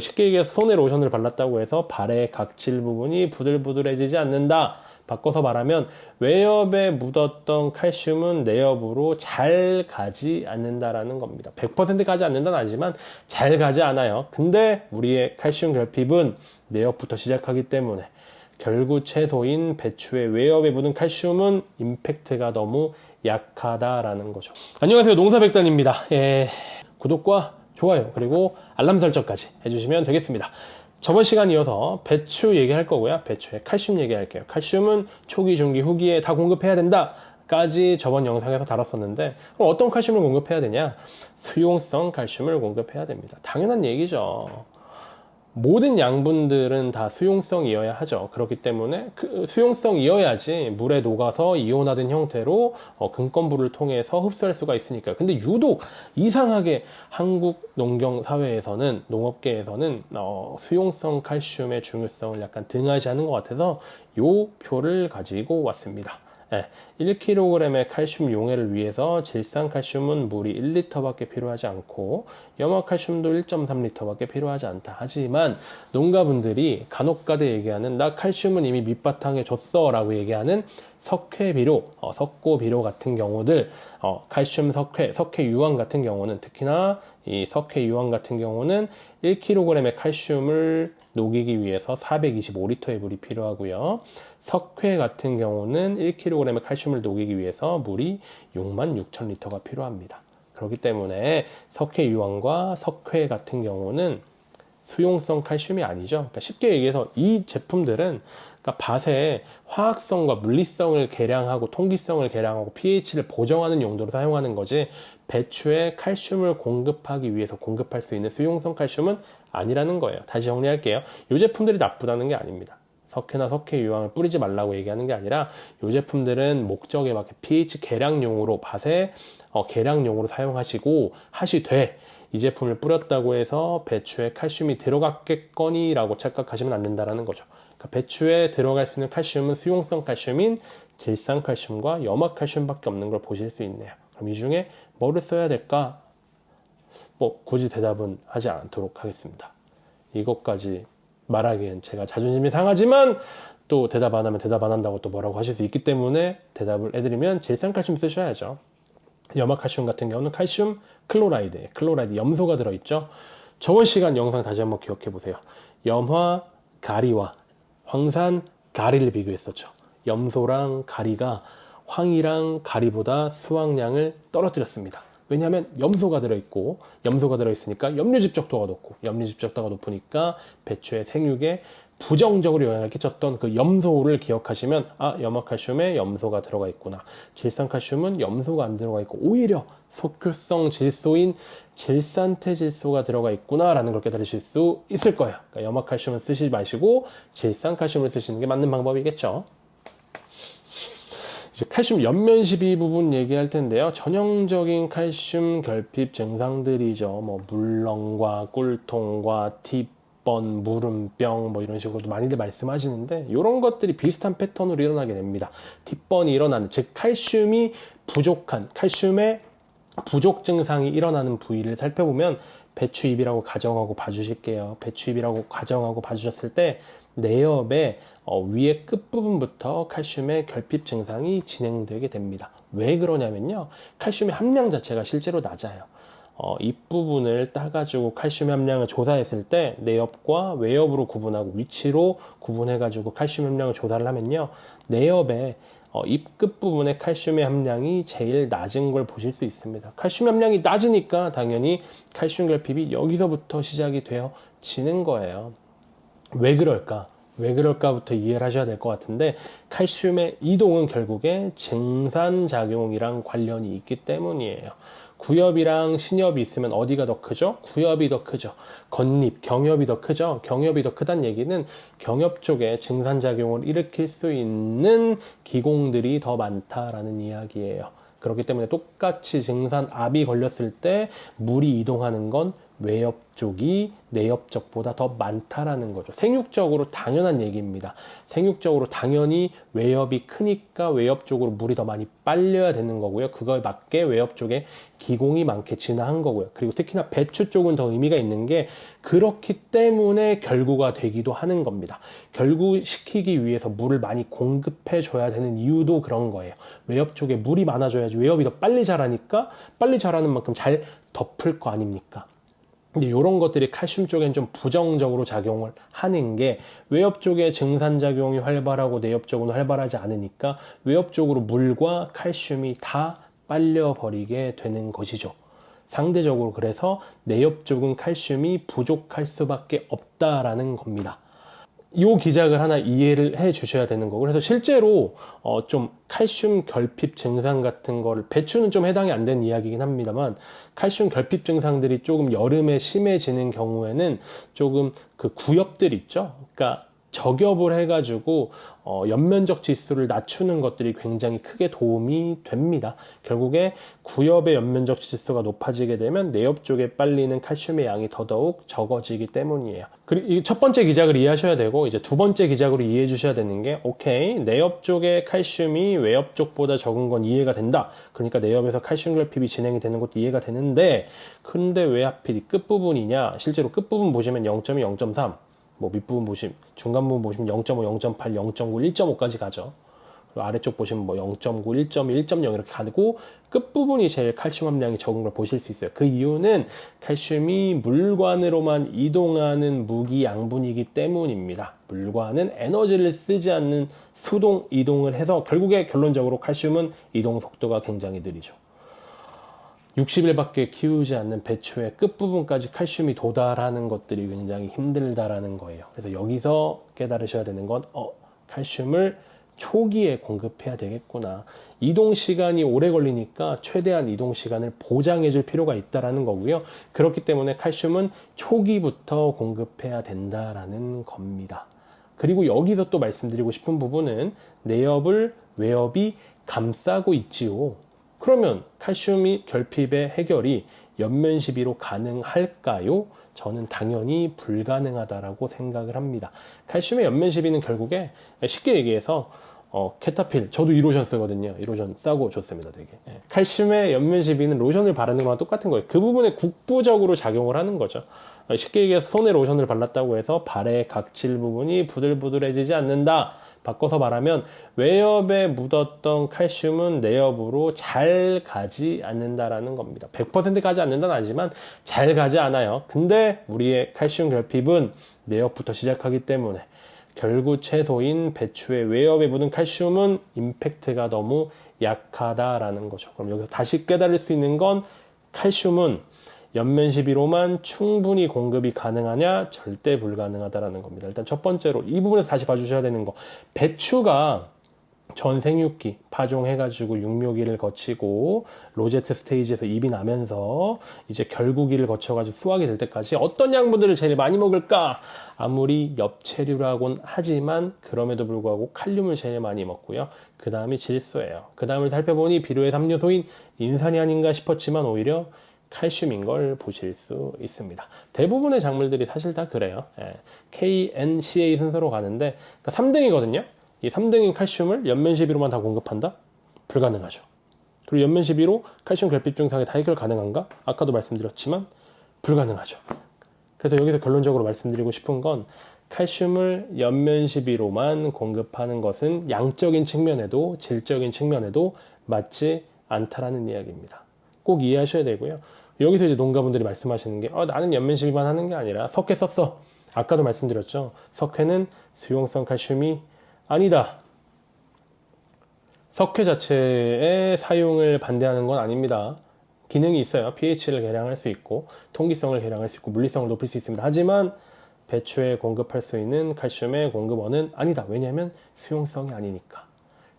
쉽게 얘기해서 손에 로션을 발랐다고 해서 발의 각질 부분이 부들부들해지지 않는다. 바꿔서 말하면 외엽에 묻었던 칼슘은 내엽으로 잘 가지 않는다라는 겁니다. 100% 가지 않는다는 아니지만 잘 가지 않아요. 근데 우리의 칼슘 결핍은 내엽부터 시작하기 때문에 결국 채소인 배추의 외엽에 묻은 칼슘은 임팩트가 너무 약하다라는 거죠. 안녕하세요. 농사백단입니다. 예, 구독과 좋아요 그리고 알람 설정까지 해주시면 되겠습니다. 저번 시간 이어서 배추 얘기할 거고요. 배추에 칼슘 얘기할게요. 칼슘은 초기, 중기, 후기에 다 공급해야 된다. 까지 저번 영상에서 다뤘었는데 그럼 어떤 칼슘을 공급해야 되냐? 수용성 칼슘을 공급해야 됩니다. 당연한 얘기죠. 모든 양분들은 다 수용성이어야 하죠. 그렇기 때문에 그 수용성이어야지 물에 녹아서 이온화된 형태로 어, 근권부를 통해서 흡수할 수가 있으니까요. 근데 유독 이상하게 한국 농경 사회에서는 농업계에서는 어, 수용성 칼슘의 중요성을 약간 등하시하는 것 같아서 요 표를 가지고 왔습니다. 네, 1kg의 칼슘 용해를 위해서 질산 칼슘은 물이 1리터밖에 필요하지 않고 염화 칼슘도 1.3리터밖에 필요하지 않다. 하지만 농가분들이 간혹가다 얘기하는 나 칼슘은 이미 밑바탕에 줬어 라고 얘기하는 석회비료, 어, 석고비료 같은 경우들 어, 칼슘 석회, 석회 유황 같은 경우는 특히나 이 석회 유황 같은 경우는 1kg의 칼슘을 녹이기 위해서 425리터의 물이 필요하고요. 석회 같은 경우는 1kg의 칼슘을 녹이기 위해서 물이 66,000리터가 필요합니다. 그렇기 때문에 석회 유황과 석회 같은 경우는 수용성 칼슘이 아니죠. 그러니까 쉽게 얘기해서 이 제품들은 그러니까 밭에 화학성과 물리성을 계량하고 통기성을 계량하고 pH를 보정하는 용도로 사용하는 거지 배추에 칼슘을 공급하기 위해서 공급할 수 있는 수용성 칼슘은 아니라는 거예요. 다시 정리할게요. 이 제품들이 나쁘다는 게 아닙니다. 석회나 석회 유황을 뿌리지 말라고 얘기하는 게 아니라 이 제품들은 목적에 맞게 pH 계량용으로 밭에 어, 계량용으로 사용하시고 하시되 이 제품을 뿌렸다고 해서 배추에 칼슘이 들어갔겠거니라고 착각하시면 안 된다는 거죠. 그러니까 배추에 들어갈 수 있는 칼슘은 수용성 칼슘인 질산 칼슘과 염화 칼슘밖에 없는 걸 보실 수 있네요. 그럼 이 중에 뭐를 써야 될까? 뭐 굳이 대답은 하지 않도록 하겠습니다. 이것까지 말하기엔 제가 자존심이 상하지만 또 대답 안 하면 대답 안 한다고 또 뭐라고 하실 수 있기 때문에 대답을 해드리면 질산칼슘 쓰셔야죠. 염화칼슘 같은 경우는 칼슘 클로라이드, 클로라이드 염소가 들어있죠. 저번 시간 영상 다시 한번 기억해 보세요. 염화 가리와 황산 가리를 비교했었죠. 염소랑 가리가 황이랑 가리보다 수확량을 떨어뜨렸습니다. 왜냐하면 염소가 들어있고 염소가 들어있으니까 염류 집적도가 높고 염류 집적도가 높으니까 배추의 생육에 부정적으로 영향을 끼쳤던 그 염소를 기억하시면 아 염화칼슘에 염소가 들어가 있구나. 질산칼슘은 염소가 안 들어가 있고 오히려 석효성 질소인 질산태질소가 들어가 있구나 라는 걸 깨달으실 수 있을 거예요. 그러니까 염화칼슘을 쓰시지 마시고 질산칼슘을 쓰시는 게 맞는 방법이겠죠 이제 칼슘 연면 시비 부분 얘기할 텐데요. 전형적인 칼슘 결핍 증상들이죠. 뭐 물렁과 꿀통과 팁번, 무름병 뭐 이런 식으로 많이들 말씀하시는데 이런 것들이 비슷한 패턴으로 일어나게 됩니다. 팁번이 일어나는 즉 칼슘이 부족한 칼슘의 부족 증상이 일어나는 부위를 살펴보면 배추잎이라고 가정하고 봐주실게요. 배추잎이라고 가정하고 봐주셨을 때 내엽의 어, 위에 끝부분부터 칼슘의 결핍 증상이 진행되게 됩니다. 왜 그러냐면요. 칼슘의 함량 자체가 실제로 낮아요. 어, 입부분을 따가지고 칼슘 함량을 조사했을 때 내엽과 외엽으로 구분하고 위치로 구분해가지고 칼슘 함량을 조사를 하면요. 내엽의 어, 입 끝부분의 칼슘의 함량이 제일 낮은 걸 보실 수 있습니다. 칼슘 함량이 낮으니까 당연히 칼슘 결핍이 여기서부터 시작이 되어 지는 거예요. 왜 그럴까? 왜 그럴까부터 이해를 하셔야 될 것 같은데 칼슘의 이동은 결국에 증산작용이랑 관련이 있기 때문이에요. 구엽이랑 신엽이 있으면 어디가 더 크죠? 구엽이 더 크죠. 겉잎, 경엽이 더 크죠. 경엽이 더 크다는 얘기는 경엽 쪽에 증산작용을 일으킬 수 있는 기공들이 더 많다라는 이야기예요. 그렇기 때문에 똑같이 증산압이 걸렸을 때 물이 이동하는 건 외엽 쪽이 내엽 쪽보다 더 많다라는 거죠. 생육적으로 당연한 얘기입니다. 생육적으로 당연히 외엽이 크니까 외엽 쪽으로 물이 더 많이 빨려야 되는 거고요. 그거에 맞게 외엽 쪽에 기공이 많게 진화한 거고요. 그리고 특히나 배추 쪽은 더 의미가 있는 게 그렇기 때문에 결구가 되기도 하는 겁니다. 결구시키기 위해서 물을 많이 공급해 줘야 되는 이유도 그런 거예요. 외엽 쪽에 물이 많아져야지 외엽이 더 빨리 자라니까 빨리 자라는 만큼 잘 덮을 거 아닙니까? 근데 이런 것들이 칼슘 쪽엔 좀 부정적으로 작용을 하는 게 외엽 쪽에 증산 작용이 활발하고 내엽 쪽은 활발하지 않으니까 외엽 쪽으로 물과 칼슘이 다 빨려 버리게 되는 것이죠. 상대적으로 그래서 내엽 쪽은 칼슘이 부족할 수밖에 없다라는 겁니다. 요 기작을 하나 이해를 해 주셔야 되는 거고. 그래서 실제로 어 좀 칼슘 결핍 증상 같은 거를 배추는 좀 해당이 안 되는 이야기긴 합니다만 칼슘 결핍 증상들이 조금 여름에 심해지는 경우에는 조금 그 구엽들 있죠? 그러니까 저겹을 해가지고 어, 연면적 지수를 낮추는 것들이 굉장히 크게 도움이 됩니다. 결국에 구엽의 연면적 지수가 높아지게 되면 내엽 쪽에 빨리는 칼슘의 양이 더더욱 적어지기 때문이에요. 그리고 이첫 번째 기작을 이해하셔야 되고 이제 두 번째 기작으로 이해해 주셔야 되는 게 오케이 내엽 쪽에 칼슘이 외엽 쪽보다 적은 건 이해가 된다. 그러니까 내엽에서 칼슘 결핍이 진행이 되는 것도 이해가 되는데 근데 왜 하필 이 끝부분이냐? 실제로 끝부분 보시면 0.2, 0.3 뭐 밑부분 보시면 중간 부분 보시면 0.5, 0.8, 0.9, 1.5까지 가죠. 그리고 아래쪽 보시면 뭐 0.9, 1.1, 1.0 이렇게 가고 끝부분이 제일 칼슘 함량이 적은 걸 보실 수 있어요. 그 이유는 칼슘이 물관으로만 이동하는 무기 양분이기 때문입니다. 물관은 에너지를 쓰지 않는 수동 이동을 해서 결국에 결론적으로 칼슘은 이동 속도가 굉장히 느리죠. 60일밖에 키우지 않는 배추의 끝부분까지 칼슘이 도달하는 것들이 굉장히 힘들다라는 거예요. 그래서 여기서 깨달으셔야 되는 건, 어, 칼슘을 초기에 공급해야 되겠구나. 이동 시간이 오래 걸리니까 최대한 이동 시간을 보장해 줄 필요가 있다라는 거고요. 그렇기 때문에 칼슘은 초기부터 공급해야 된다라는 겁니다. 그리고 여기서 또 말씀드리고 싶은 부분은 내엽을 외엽이 감싸고 있지요. 그러면 칼슘이 결핍의 해결이 연면 시비로 가능할까요? 저는 당연히 불가능하다라고 생각을 합니다. 칼슘의 연면 시비는 결국에 쉽게 얘기해서 어, 케타필 저도 이 로션 쓰거든요. 이 로션 싸고 좋습니다, 되게. 예. 칼슘의 연면 시비는 로션을 바르는 거랑 똑같은 거예요. 그 부분에 국부적으로 작용을 하는 거죠. 어, 쉽게 얘기해서 손에 로션을 발랐다고 해서 발의 각질 부분이 부들부들해지지 않는다. 바꿔서 말하면 외엽에 묻었던 칼슘은 내엽으로 잘 가지 않는다라는 겁니다. 100% 가지 않는다는 아니지만 잘 가지 않아요. 근데 우리의 칼슘 결핍은 내엽부터 시작하기 때문에 결국 채소인 배추의 외엽에 묻은 칼슘은 임팩트가 너무 약하다라는 거죠. 그럼 여기서 다시 깨달을 수 있는 건 칼슘은 연면 시비로만 충분히 공급이 가능하냐? 절대 불가능하다라는 겁니다. 일단 첫 번째로 이 부분에서 다시 봐주셔야 되는 거. 배추가 전 생육기 파종해가지고 육묘기를 거치고 로제트 스테이지에서 입이 나면서 이제 결구기를 거쳐가지고 수확이 될 때까지 어떤 양분들을 제일 많이 먹을까? 아무리 엽체류라곤 하지만 그럼에도 불구하고 칼륨을 제일 많이 먹고요. 그 다음이 질소예요. 그 다음을 살펴보니 비료의 삼요소인 인산이 아닌가 싶었지만 오히려 칼슘인 걸 보실 수 있습니다. 대부분의 작물들이 사실 다 그래요. 예. KNCA 순서로 가는데 그러니까 3등이거든요. 이 3등인 칼슘을 연면 시비로만 다 공급한다? 불가능하죠. 그리고 연면 시비로 칼슘 결핍 증상이 다 해결 가능한가? 아까도 말씀드렸지만 불가능하죠. 그래서 여기서 결론적으로 말씀드리고 싶은 건 칼슘을 연면 시비로만 공급하는 것은 양적인 측면에도 질적인 측면에도 맞지 않다라는 이야기입니다. 꼭 이해하셔야 되고요. 여기서 이제 농가분들이 말씀하시는 게 어, 나는 연면시비만 하는 게 아니라 석회 썼어. 아까도 말씀드렸죠. 석회는 수용성 칼슘이 아니다. 석회 자체의 사용을 반대하는 건 아닙니다. 기능이 있어요. pH를 개량할 수 있고 통기성을 개량할 수 있고 물리성을 높일 수 있습니다. 하지만 배추에 공급할 수 있는 칼슘의 공급원은 아니다. 왜냐하면 수용성이 아니니까.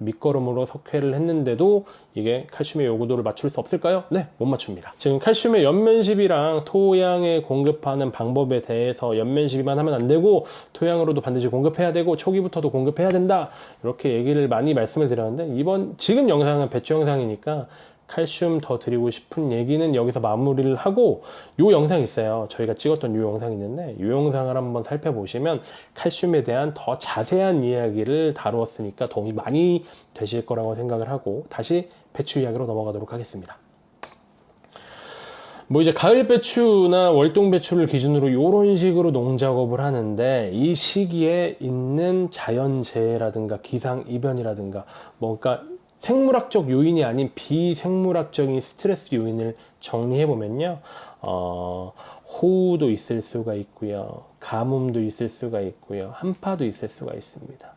밑거름으로 석회를 했는데도 이게 칼슘의 요구도를 맞출 수 없을까요? 네, 못 맞춥니다. 지금 칼슘의 연면시비랑 토양에 공급하는 방법에 대해서 연면시비만 하면 안 되고 토양으로도 반드시 공급해야 되고 초기부터도 공급해야 된다. 이렇게 얘기를 많이 말씀을 드렸는데 이번 지금 영상은 배추 영상이니까 칼슘 더 드리고 싶은 얘기는 여기서 마무리를 하고 요 영상 있어요. 저희가 찍었던 요 영상 있는데 요 영상을 한번 살펴보시면 칼슘에 대한 더 자세한 이야기를 다루었으니까 도움이 많이 되실 거라고 생각을 하고 다시 배추 이야기로 넘어가도록 하겠습니다. 뭐 이제 가을 배추나 월동 배추를 기준으로 이런 식으로 농작업을 하는데 이 시기에 있는 자연재해라든가 기상 이변이라든가 뭔가 생물학적 요인이 아닌 비생물학적인 스트레스 요인을 정리해 보면요, 어, 호우도 있을 수가 있고요, 가뭄도 있을 수가 있고요, 한파도 있을 수가 있습니다.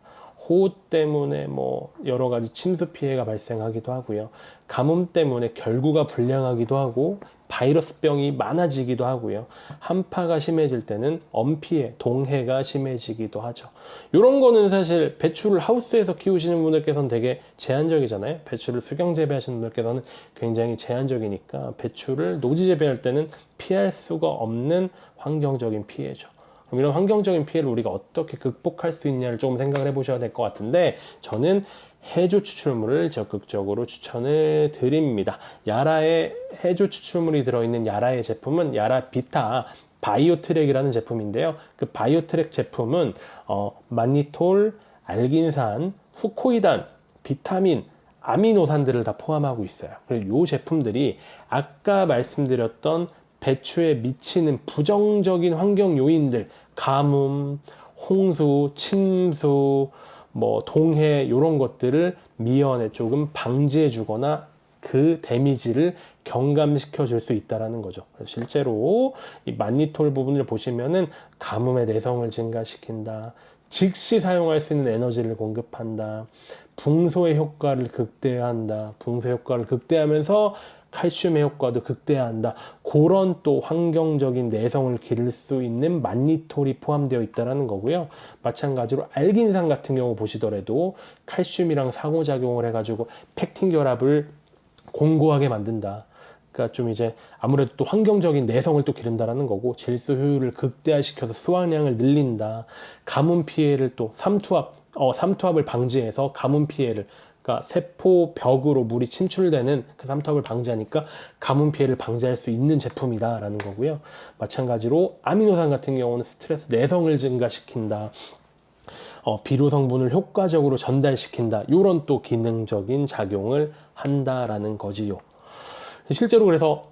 호우 때문에 뭐 여러 가지 침수 피해가 발생하기도 하고요. 가뭄 때문에 결구가 불량하기도 하고 바이러스병이 많아지기도 하고요. 한파가 심해질 때는 엄피해, 동해가 심해지기도 하죠. 이런 거는 사실 배추를 하우스에서 키우시는 분들께서는 되게 제한적이잖아요. 배추를 수경 재배하시는 분들께서는 굉장히 제한적이니까 배추를 노지 재배할 때는 피할 수가 없는 환경적인 피해죠. 그럼 이런 환경적인 피해를 우리가 어떻게 극복할 수 있냐를 조금 생각을 해보셔야 될 것 같은데 저는 해조 추출물을 적극적으로 추천을 드립니다. 야라의 해조 추출물이 들어있는 야라의 제품은 야라 비타 바이오트랙이라는 제품인데요. 그 바이오트랙 제품은 어, 마니톨, 알긴산, 후코이단, 비타민, 아미노산들을 다 포함하고 있어요. 그리고 이 제품들이 아까 말씀드렸던 배추에 미치는 부정적인 환경 요인들, 가뭄, 홍수, 침수, 뭐 동해 이런 것들을 미연에 조금 방지해 주거나 그 데미지를 경감시켜 줄 수 있다라는 거죠. 실제로 이 만니톨 부분을 보시면은 가뭄의 내성을 증가시킨다. 즉시 사용할 수 있는 에너지를 공급한다. 붕소의 효과를 극대화한다. 붕소 효과를 극대화하면서 칼슘의 효과도 극대화한다. 그런 또 환경적인 내성을 기를 수 있는 만니톨이 포함되어 있다는 거고요. 마찬가지로 알긴산 같은 경우 보시더라도 칼슘이랑 상호작용을 해가지고 팩틴 결합을 공고하게 만든다. 그러니까 좀 이제 아무래도 또 환경적인 내성을 또 기른다라는 거고 질소 효율을 극대화시켜서 수확량을 늘린다. 가뭄 피해를 또 삼투압 어 삼투압을 방지해서 가뭄 피해를 그러니까 세포 벽으로 물이 침출되는 그 삼투압을 방지하니까 가뭄 피해를 방지할 수 있는 제품이다라는 거고요. 마찬가지로 아미노산 같은 경우는 스트레스 내성을 증가시킨다. 어, 비료 성분을 효과적으로 전달시킨다. 이런 또 기능적인 작용을 한다라는 거지요. 실제로 그래서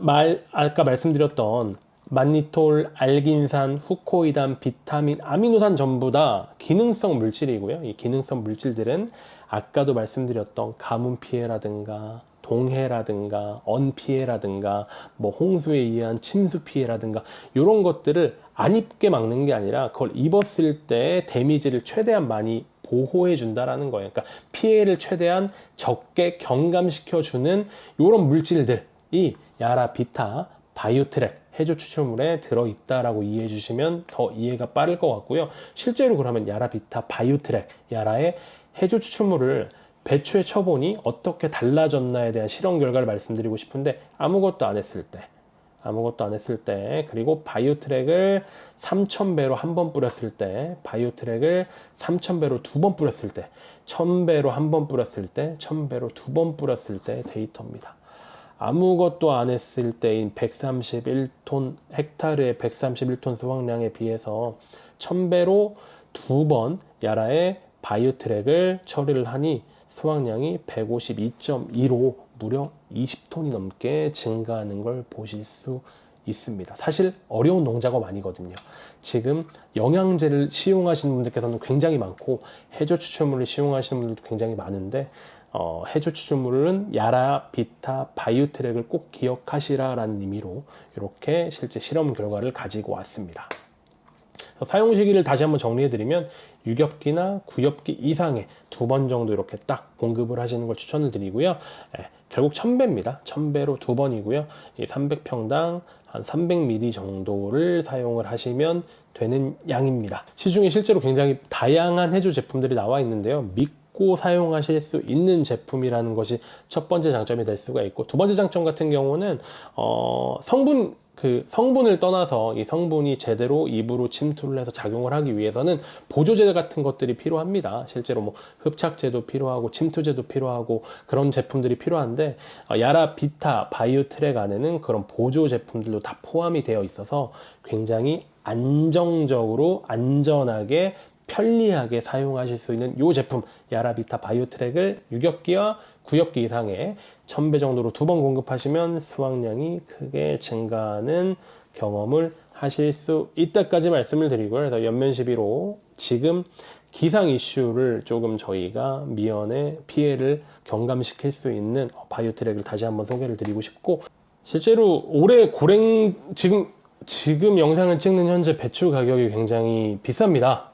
말 아까 말씀드렸던 만니톨, 알긴산, 후코이단, 비타민, 아미노산 전부 다 기능성 물질이고요. 이 기능성 물질들은 아까도 말씀드렸던 가뭄 피해라든가 동해라든가 언 피해라든가 뭐 홍수에 의한 침수 피해라든가 이런 것들을 안 입게 막는 게 아니라 그걸 입었을 때 데미지를 최대한 많이 보호해 준다라는 거예요. 그러니까 피해를 최대한 적게 경감시켜 주는 이런 물질들이 야라 비타 바이오트랙 해조 추출물에 들어있다라고 이해해 주시면 더 이해가 빠를 것 같고요. 실제로 그러면 야라 비타 바이오트랙 야라의 해조 추출물을 배추에 쳐보니 어떻게 달라졌나에 대한 실험 결과를 말씀드리고 싶은데 아무것도 안 했을 때 아무것도 안 했을 때 그리고 바이오 트랙을 3000배로 한 번 뿌렸을 때 바이오 트랙을 3000배로 두 번 뿌렸을 때 1000배로 한 번 뿌렸을 때 1000배로 두 번 뿌렸을 때 데이터입니다. 아무것도 안 했을 때인 131톤 헥타르의 131톤 수확량에 비해서 1000배로 두 번 야라의 바이오 트랙을 처리를 하니 수확량이 152.2로 무려 20톤이 넘게 증가하는 걸 보실 수 있습니다. 사실 어려운 농작업 아니거든요. 지금 영양제를 시용하시는 분들께서는 굉장히 많고 해조 추출물을 시용하시는 분들도 굉장히 많은데 어, 해조 추출물은 야라, 비타, 바이오트랙을 꼭 기억하시라라는 의미로 이렇게 실제 실험 결과를 가지고 왔습니다. 사용 시기를 다시 한번 정리해드리면 유엽기나 구엽기 이상의 두 번 정도 이렇게 딱 공급을 하시는 걸 추천을 드리고요. 예, 결국 1000배입니다. 1000배로 두 번이고요. 이 300평당 한 300ml 정도를 사용을 하시면 되는 양입니다. 시중에 실제로 굉장히 다양한 해조 제품들이 나와 있는데요. 믿고 사용하실 수 있는 제품이라는 것이 첫 번째 장점이 될 수가 있고 두 번째 장점 같은 경우는 어, 성분 그 성분을 떠나서 이 성분이 제대로 입으로 침투를 해서 작용을 하기 위해서는 보조제 같은 것들이 필요합니다. 실제로 뭐 흡착제도 필요하고 침투제도 필요하고 그런 제품들이 필요한데 어, 야라 비타 바이오 트랙 안에는 그런 보조 제품들도 다 포함이 되어 있어서 굉장히 안정적으로 안전하게 편리하게 사용하실 수 있는 이 제품 야라비타 바이오트랙을 유격기와 구역기 이상의 1000배 정도로 두 번 공급하시면 수확량이 크게 증가하는 경험을 하실 수 있다까지 말씀을 드리고요. 그래서 연면 시비로 지금 기상 이슈를 조금 저희가 미연에 피해를 경감시킬 수 있는 바이오 트랙을 다시 한번 소개를 드리고 싶고 실제로 올해 고랭 지금 지금 영상을 찍는 현재 배추 가격이 굉장히 비쌉니다.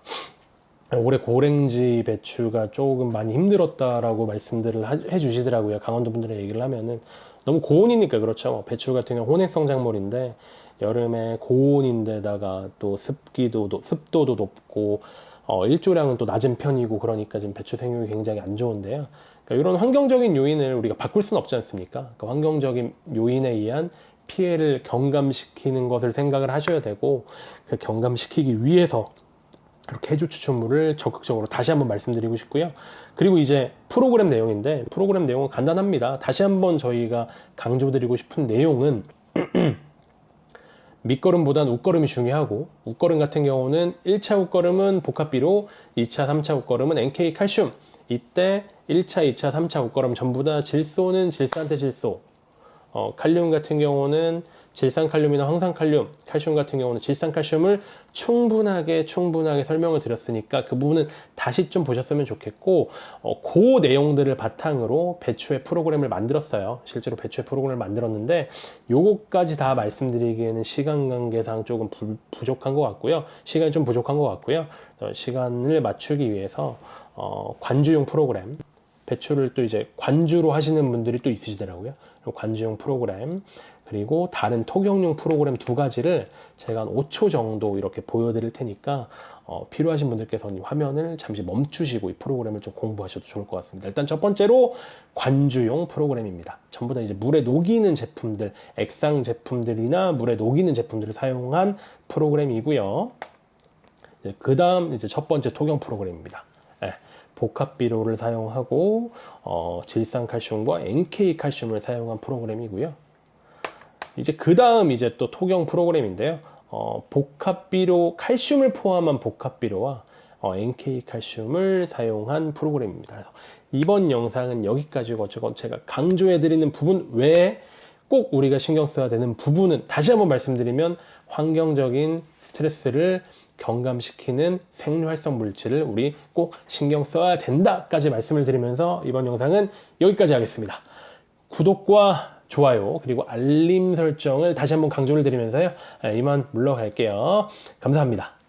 올해 고랭지 배추가 조금 많이 힘들었다라고 말씀들을 하- 해주시더라고요. 강원도 분들의 얘기를 하면은 너무 고온이니까 그렇죠. 배추 같은 경우 혼액성 작물인데 여름에 고온인데다가 또 습기도 노- 습도도 높고 어, 일조량은 또 낮은 편이고 그러니까 지금 배추 생육이 굉장히 안 좋은데요. 그러니까 이런 환경적인 요인을 우리가 바꿀 수는 없지 않습니까? 그 환경적인 요인에 의한 피해를 경감시키는 것을 생각을 하셔야 되고 그 경감시키기 위해서 이렇게 해조 추천물을 적극적으로 다시 한번 말씀드리고 싶고요. 그리고 이제 프로그램 내용인데 프로그램 내용은 간단합니다. 다시 한번 저희가 강조드리고 싶은 내용은 밑거름보단 웃거름이 중요하고 웃거름 같은 경우는 1차 웃거름은 복합비로 2차, 3차 웃거름은 NK 칼슘 이때 1차, 2차, 3차 웃거름 전부 다 질소는 질산태 질소 어, 칼륨 같은 경우는 질산칼륨이나 황산칼륨, 칼슘 같은 경우는 질산칼슘을 충분하게 충분하게 설명을 드렸으니까 그 부분은 다시 좀 보셨으면 좋겠고 어, 그 내용들을 바탕으로 배추의 프로그램을 만들었어요. 실제로 배추의 프로그램을 만들었는데 요거까지 다 말씀드리기에는 시간 관계상 조금 부, 부족한 것 같고요. 시간이 좀 부족한 것 같고요. 어, 시간을 맞추기 위해서 어, 관주용 프로그램 배추를 또 이제 관주로 하시는 분들이 또 있으시더라고요. 관주용 프로그램 그리고 다른 토경용 프로그램 두 가지를 제가 한 5초 정도 이렇게 보여드릴 테니까 어, 필요하신 분들께서는 이 화면을 잠시 멈추시고 이 프로그램을 좀 공부하셔도 좋을 것 같습니다. 일단 첫 번째로 관주용 프로그램입니다. 전부 다 이제 물에 녹이는 제품들, 액상 제품들이나 물에 녹이는 제품들을 사용한 프로그램이고요. 그 다음 이제 첫 번째 토경 프로그램입니다. 예, 복합 비료를 사용하고 어, 질산 칼슘과 NK칼슘을 사용한 프로그램이고요. 이제 그 다음 이제 또 토경 프로그램인데요. 어, 복합 비료 칼슘을 포함한 복합 비료와 어, NK 칼슘을 사용한 프로그램입니다. 그래서 이번 영상은 여기까지고 어쨌건 제가 강조해 드리는 부분 외에 꼭 우리가 신경 써야 되는 부분은 다시 한번 말씀드리면 환경적인 스트레스를 경감시키는 생리활성 물질을 우리 꼭 신경 써야 된다까지 말씀을 드리면서 이번 영상은 여기까지 하겠습니다. 구독과 좋아요 그리고 알림 설정을 다시 한번 강조를 드리면서요 이만 물러갈게요. 감사합니다.